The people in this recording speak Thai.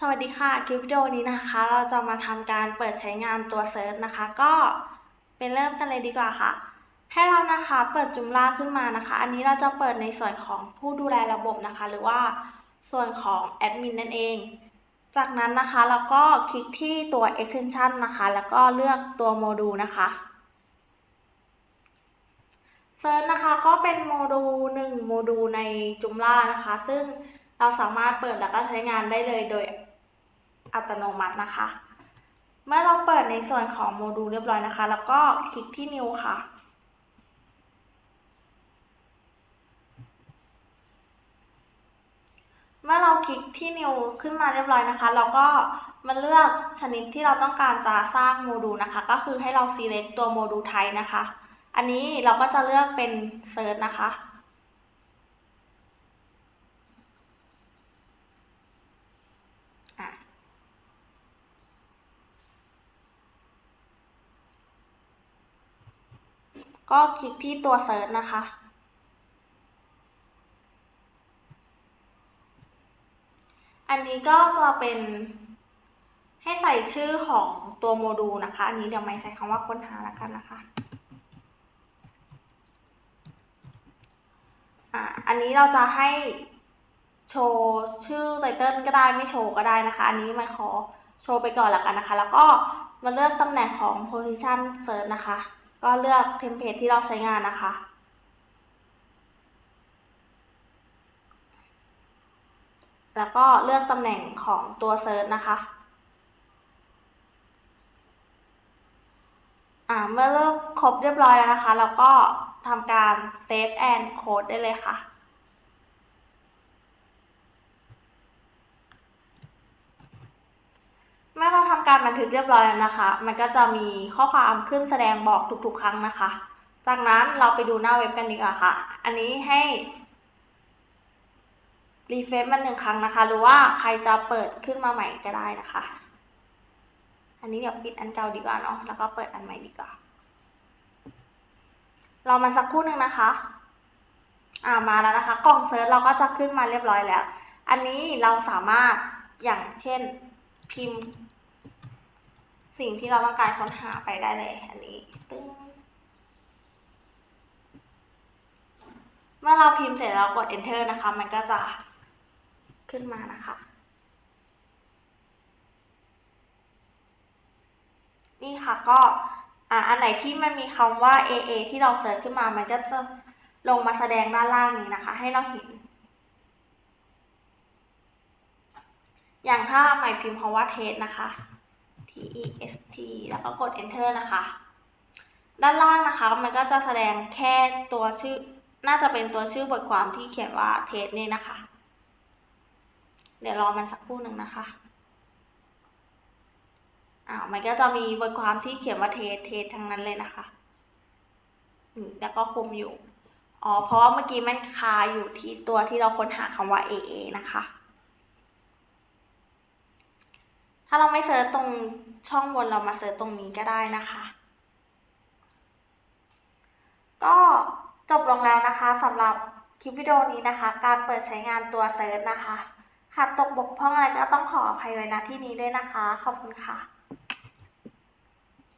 สวัสดีค่ะ คลิปวิดีโอนี้นะคะ เราจะมาทำการเปิดใช้งานตัวเซิร์ชนะคะ ก็เป็นเริ่มกันเลยดีกว่าค่ะ ให้เรานะคะเปิดจุมล่าขึ้นมานะคะ อันนี้เราจะเปิดในส่วนของผู้ดูแลระบบนะคะ หรือว่าส่วนของแอดมินนั่นเอง จากนั้นนะคะเราก็คลิกที่ตัว extension นะคะ แล้วก็เลือกตัวโมดูลนะคะเซิร์ชนะคะก็เป็นโมดูลหนึ่งโมดูลในจุมล่านะคะ ซึ่งเราสามารถเปิดแล้วก็ใช้งานได้เลยโดย อัตโนมัตินะคะ เมื่อเราเปิดในส่วนของโมดูลเรียบร้อยนะคะ แล้วก็คลิกที่ New ค่ะ เมื่อเราคลิกที่ New ขึ้นมาเรียบร้อยนะคะ เราก็มาเลือกชนิดที่เราต้องการจะสร้างโมดูลนะคะ ก็คือให้เรา select ตัวโมดูลไทยนะคะ อันนี้เราก็จะเลือกเป็น Search นะคะ ก็คลิกที่ตัว Search นะคะ อันนี้ก็จะเป็นให้ใส่ชื่อของตัวโมดูลนะคะ อันนี้เดี๋ยวไม่ใส่คำว่าค้นหาแล้วกันนะคะอ่าอันนี้เราจะให้โชว์ชื่อไตเติลก็ได้ไม่โชว์ก็ได้นะคะ อันนี้ไม่ขอโชว์ไปก่อนแล้วกันนะคะ แล้วก็มาเลือกตำแหน่งของ position search นะคะ ก็เลือกเทมเพลตที่เราใช้งานนะคะ แล้วก็เลือกตำแหน่งของตัวเซิร์ชนะคะอ่าเมื่อเลือกครบเรียบร้อยแล้วนะคะ เราก็ทำการ save and code ได้เลยค่ะ เมื่อเราทำการบันทึกเรียบร้อยแล้วนะคะ มันก็จะมีข้อความขึ้นแสดงบอกทุกๆ ครั้งนะคะ จากนั้นเราไปดูหน้าเว็บกันดีกว่าค่ะ อันนี้ให้รีเฟรชมันหนึ่งครั้งนะคะ หรือว่าใครจะเปิดขึ้นมาใหม่ก็ได้นะคะ อันนี้เดี๋ยวปิดอันเก่าดีกว่าเนาะ แล้วก็เปิดอันใหม่ดีกว่า เรามาสักครู่หนึ่งนะคะ อ่ามาแล้วนะคะ กล่องเซิร์ชเราก็จะขึ้นมาเรียบร้อยแล้ว อันนี้เราสามารถอย่างเช่น พิมพ์ สิ่งที่เราต้องการค้นหาไปได้เลยอันนี้ตึ้งเมื่อเราพิมพ์เสร็จแล้วกด enter นะคะ มันก็จะขึ้นมานะคะ นี่ค่ะก็อ่าอันไหนที่มันมีคำว่า AA ที่เราเซิร์ชขึ้นมา มันก็จะลงมาแสดงด้านล่างนี้นะคะ ให้เราเห็น อย่างถ้าหมายพิมพ์คำว่า test นะคะ T E S T แล้วก็กด enter นะคะ ด้านล่างนะคะ มันก็จะแสดงแค่ตัวชื่อ น่าจะเป็นตัวชื่อบทความที่เขียนว่า test นี่นะคะ เดี๋ยวรอมันสักครู่หนึ่งนะคะอ้าวมันก็จะมีบทความที่เขียนว่า test test ทั้งนั้นเลยนะคะแล้วก็คุมอยู่ อ๋อ เพราะว่าเมื่อกี้มันคาอยู่ที่ตัวที่เราค้นหาคำว่า AA นะคะ ถ้าเราไม่เซิร์ชตรงช่องบนเรามาเซิร์ชตรงนี้ก็ได้นะคะ ก็จบลงแล้วนะคะสำหรับคลิปวิดีโอนี้นะคะ การเปิดใช้งานตัวเซิร์ชนะคะขาดตกบกพร่องอะไรก็ต้องขออภัยไว้ณที่นี้ด้วยนะคะ ขอบคุณค่ะ